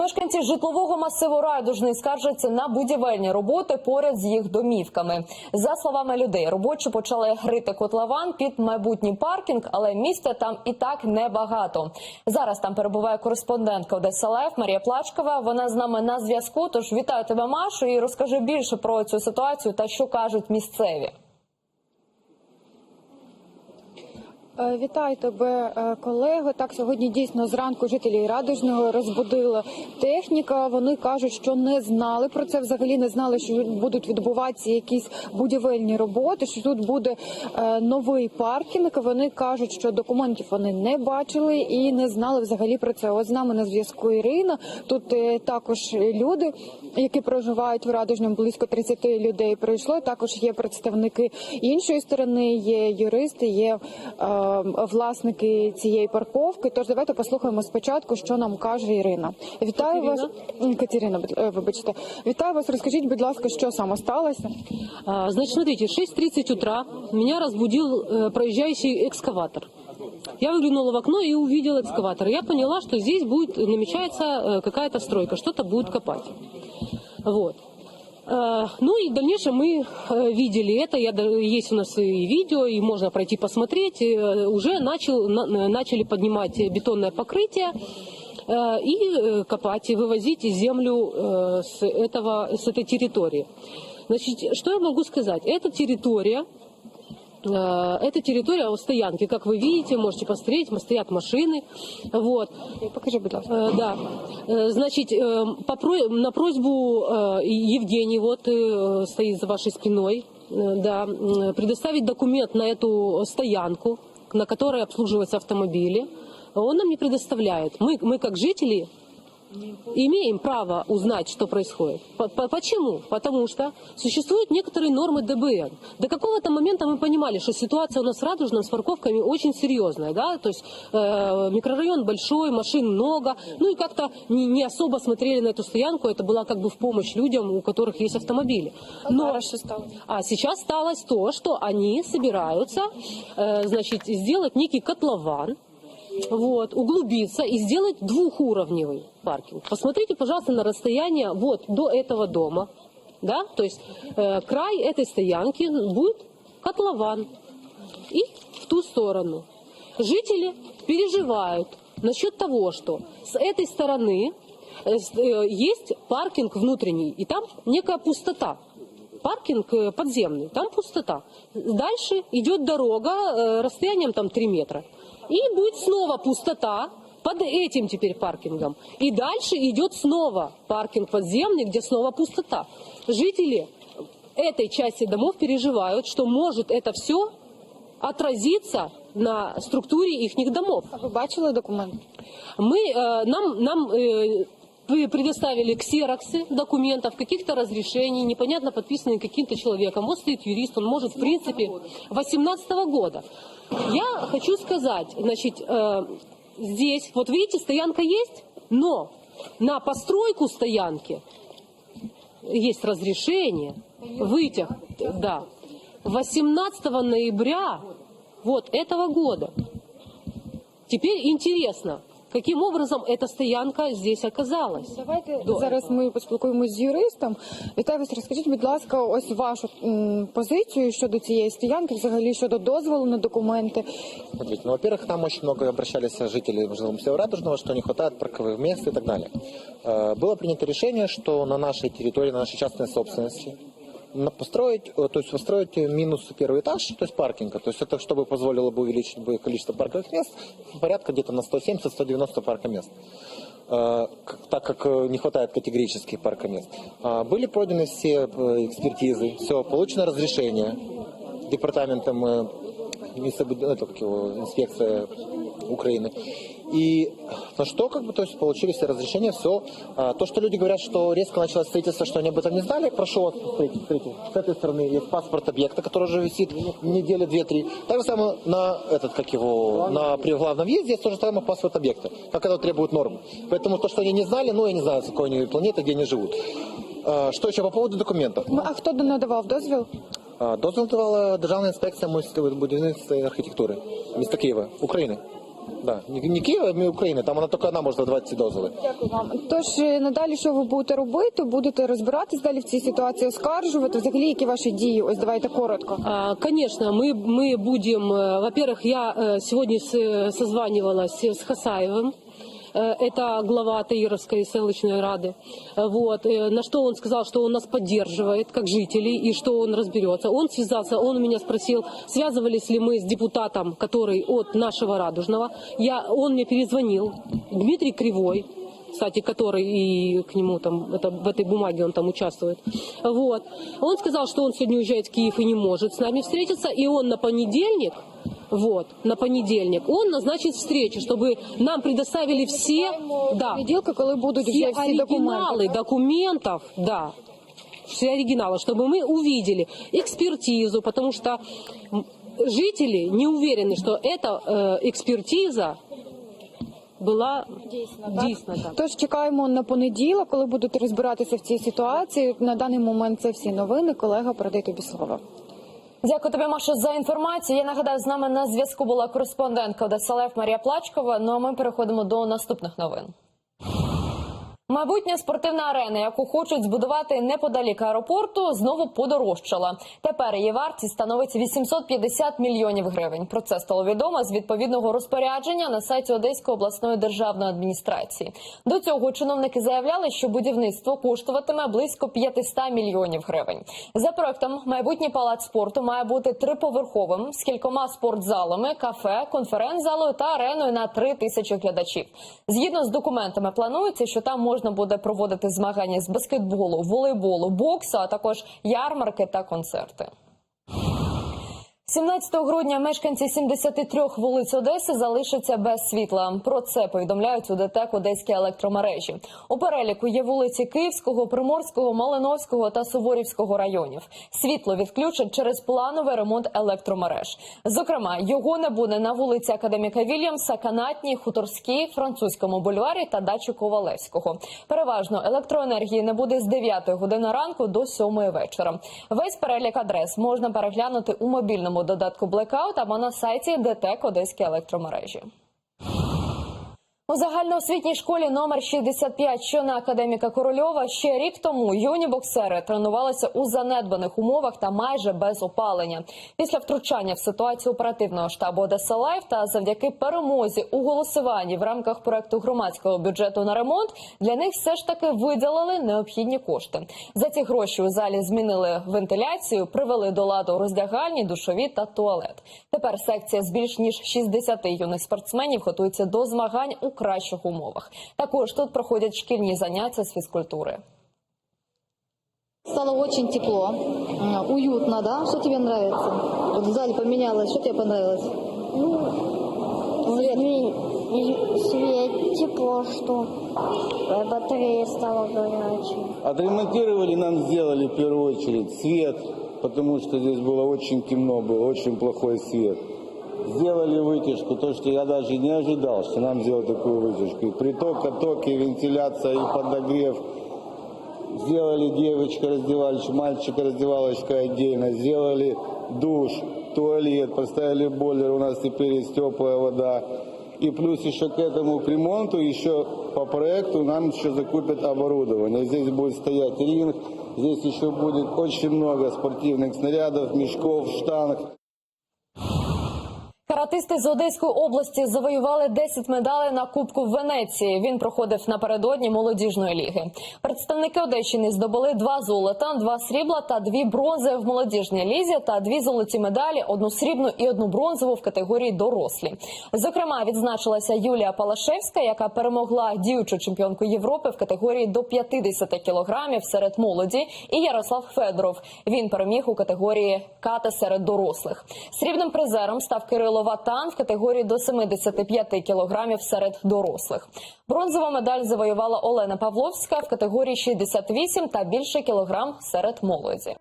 Мешканці житлового масиву Райдужний скаржаться на будівельні роботи поряд з їх домівками. За словами людей, робочі почали грити котлован під майбутній паркінг, але місця там і так небагато. Зараз там перебуває кореспондентка Одеса Лайф Марія Плачкова. Вона з нами на зв'язку. Тож вітаю тебе, Машу, і розкажи більше про цю ситуацію та що кажуть місцеві. Вітаю тебе, е, колего. Так сьогодні дійсно зранку жителі Радужного розбудила техніка. Вони кажуть, що не знали про це. Взагалі не знали, що будуть відбуватися якісь будівельні роботи. Що тут буде е, новий паркінг. Вони кажуть, що документів вони не бачили і не знали взагалі про це. Ось з нами на зв'язку Ірина. Тут е, також люди, які проживають в Радужному, близько 30 людей прийшло. Також є представники іншої сторони, є юристи, є е, власники цієї парковки. Тож давайте послухаємо спочатку, що нам каже Ірина. Вітаю вас, М, Катерина. будь- е, Вибачте, вітаю вас. Розкажіть, будь ласка, що саме сталося? А, Значит, смотрите, 6.30 утра меня разбудил э, проезжающий экскаватор. Я выглянула в окно и увидела экскаватор. Я поняла, что здесь будет намечается э, какая-то стройка, что-то будет копать. Вот. Э, Ну и в дальнейшем мы э, видели это, я, да- есть у нас и видео, и можно пройти посмотреть. Э, Уже начал, на- э, начали поднимать бетонное покрытие э, и э, копать, и вывозить землю э, с, этого, с этой территории. Значит, что я могу сказать? Эта территория, э, это территория стоянки, как вы видите, можете посмотреть, стоят машины, вот. Покажи, будь ласка. Э, Да. Э, Значит, э, по про- на просьбу э, Евгений вот э, стоит за вашей спиной, э, да, м, предоставить документ на эту стоянку, на которой обслуживаются автомобили. Он нам не предоставляет. Мы, мы как жители имеем право узнать, что происходит. По- по- Почему? Потому что существуют некоторые нормы ДБН. До какого-то момента мы понимали, что ситуация у нас в Радужном с парковками очень серьезная. Да? То есть э, микрорайон большой, машин много. Ну и как-то не, не особо смотрели на эту стоянку. Это была как бы в помощь людям, у которых есть автомобили. Но Зараз що сталося? а сейчас сталось то, что они собираются, э, значит, сделать некий котлован, вот, углубиться и сделать двухуровневый паркинг. Посмотрите, пожалуйста, на расстояние вот до этого дома, да, то есть э, край этой стоянки будет котлован и в ту сторону. Жители переживают насчет того, что с этой стороны э, э, есть паркинг внутренний, и там некая пустота. Паркинг э, подземный, там пустота. Дальше идет дорога расстоянием там 3 метра. И будет снова пустота под этим теперь паркингом. И дальше идет снова паркинг подземный, где снова пустота. Жители этой части домов переживают, что может это все отразиться на структуре их домов. А ви бачили документ? Мы, э, нам, нам э, вы предоставили ксероксы документов, каких-то разрешений, непонятно подписанные каким-то человеком. Вот стоит юрист, он может, в принципе, 18 года. Я хочу сказать, значит, э, здесь, вот видите, стоянка есть, но на постройку стоянки есть разрешение, вытяг, да, 18 ноября вот этого года. Теперь интересно, каким образом эта стоянка здесь оказалась. Давайте Добре. зараз ми поспілкуємося з юристом. Вітаю вас. Розкажіть, будь ласка, ось вашу м, позицію щодо цієї стоянки, взагалі щодо дозволу на документи. Смотрите, ну, во-первых, к нам очень много обращались жители жилого Радужного, что не хватает парковых мест и так далее. Э, Было принято решение, что на нашей территории, на нашей частной собственности на- построить, э, то есть построить минус первый этаж, то есть паркинга. То есть это чтобы позволило бы увеличить бы количество парковых мест порядка где-то на 170-190 паркомест. Э, к- так как э, не хватает категорически паркомест. А, Были пройдены все э, экспертизы, все, получено разрешение департаментом э, местобуд- это, как его, инспекция Украины. И на что, как бы, то есть получили все разрешения, все. то, что люди говорят, что резко началось строительство, что они об этом не знали, прошу вас, смотрите, смотрите, с этой стороны есть паспорт объекта, который уже висит недели две-три. Так же самое на этот, как его, на при главном въезде есть то же самое паспорт объекта, как это требует нормы. Поэтому то, что они не знали, ну, я не знаю, с какой они планеты, где они живут. А, Что еще по поводу документов? М, А хто надавав дозвіл? А, Дозвіл давала Державна інспекція міської будівництва і архітектури міста Києва, України. Да, не, не Киева, а Украины. Там она только одна может давать ці дозволи. Дякую вам. Тож е, надалі, що ви будете робити? Будете розбиратись далі в цій ситуації, оскаржувати? Взагалі, які ваші дії? Ось давайте коротко. А, Конечно, мы, мы будем, э, во-первых, я э, сегодня с- созванивалась с Хасаевым, Э, Это глава Таировской селочной рады. Э, Вот. э, На что он сказал, что он нас поддерживает как жителей и что он разберется. Он связался, он у меня спросил, связывались ли мы с депутатом, который от нашего Радужного. Я, он мне перезвонил, Дмитрий Кривой, кстати, который и к нему там это, в этой бумаге он там участвует. Вот. Он сказал, что он сегодня уезжает в Киев и не может с нами встретиться, и он на понедельник, вот, на понедельник, он назначит встречу, чтобы нам предоставили все, да, Неділка, коли будуть все вже всі оригиналы документи. документов, да, все оригиналы, чтобы мы увидели экспертизу, потому что м, жители не уверены, что эта э, экспертиза была дійсна, так. Тож чекаємо на понеділок, коли будете розбиратися в цій ситуації. На даний момент це всі новини. Колега передає тобі слово. Дякую тобі, Маша, за інформацію. Я нагадаю, з нами на зв'язку була кореспондентка Одеса Лев Марія Плачкова. Ну а ми переходимо до наступних новин. Майбутня спортивна арена, яку хочуть збудувати неподалік аеропорту, знову подорожчала. Тепер її вартість становить 850 мільйонів гривень. Про це стало відомо з відповідного розпорядження на сайті Одеської обласної державної адміністрації. До цього чиновники заявляли, що будівництво коштуватиме близько 500 мільйонів гривень. За проектом, майбутній палац спорту має бути триповерховим з кількома спортзалами, кафе, конференц-залою та ареною на 3 тисячі глядачів. Згідно з документами, планується, що там можна буде проводити змагання з баскетболу, волейболу, боксу, а також ярмарки та концерти. 17 грудня мешканці 73 вулиць Одеси залишаться без світла. Про це повідомляють у ДТЕК Одеські електромережі. У переліку є вулиці Київського, Приморського, Малиновського та Суворівського районів. Світло відключать через плановий ремонт електромереж. Зокрема, його не буде на вулиці Академіка Вільямса, Канатній, Хуторській, Французькому бульварі та дачі Ковалевського. Переважно електроенергії не буде з 9 години ранку до 7 вечора. Весь перелік адрес можна переглянути у мобільному додатку Blackout або на сайті ДТЕК Одеські електромережі. У загальноосвітній школі номер 65, що на академіка Корольова, ще рік тому юні боксери тренувалися у занедбаних умовах та майже без опалення. Після втручання в ситуацію оперативного штабу Одеса Лайф та завдяки перемозі у голосуванні в рамках проекту громадського бюджету на ремонт для них все ж таки виділили необхідні кошти. За ці гроші у залі змінили вентиляцію, привели до ладу роздягальні, душові та туалет. Тепер секція з більш ніж 60 юних спортсменів готується до змагань у кращих умовах. Також тут проходять шкільні заняття з фізкультури. Стало очень тепло, м, уютно, да? Что тебе нравится? Вот в зале поменялось, что тебе понравилось? Свет. свет, тепло, что батарея стала горячей. Отремонтировали нам сделали в первую очередь свет, потому что здесь было очень темно, был очень плохой свет. Сделали вытяжку, то, что я даже не ожидал, что нам сделают такую вытяжку. И приток, отток, и вентиляция, и подогрев. Сделали девочка раздевалочка, мальчика раздевалочка отдельно. Сделали душ, туалет, поставили бойлер, у нас теперь есть теплая вода. И плюс еще к этому, к ремонту, еще по проекту нам еще закупят оборудование. Здесь будет стоять ринг, здесь еще будет очень много спортивных снарядов, мешков, штанг. Каратисти з Одеської області завоювали 10 медалей на Кубку в Венеції. Він проходив напередодні молодіжної ліги. Представники Одещини здобули два золота, два срібла та дві бронзи в молодіжній лізі та дві золоті медалі, одну срібну і одну бронзову в категорії дорослі. Зокрема, відзначилася Юлія Палашевська, яка перемогла діючу чемпіонку Європи в категорії до 50 кілограмів серед молоді, і Ярослав Федоров. Він переміг у категорії ката серед дорослих. Срібним призером став Кирило Ватан в категорії до 75 кілограмів серед дорослих. Бронзову медаль завоювала Олена Павловська в категорії 68 та більше кілограм серед молоді.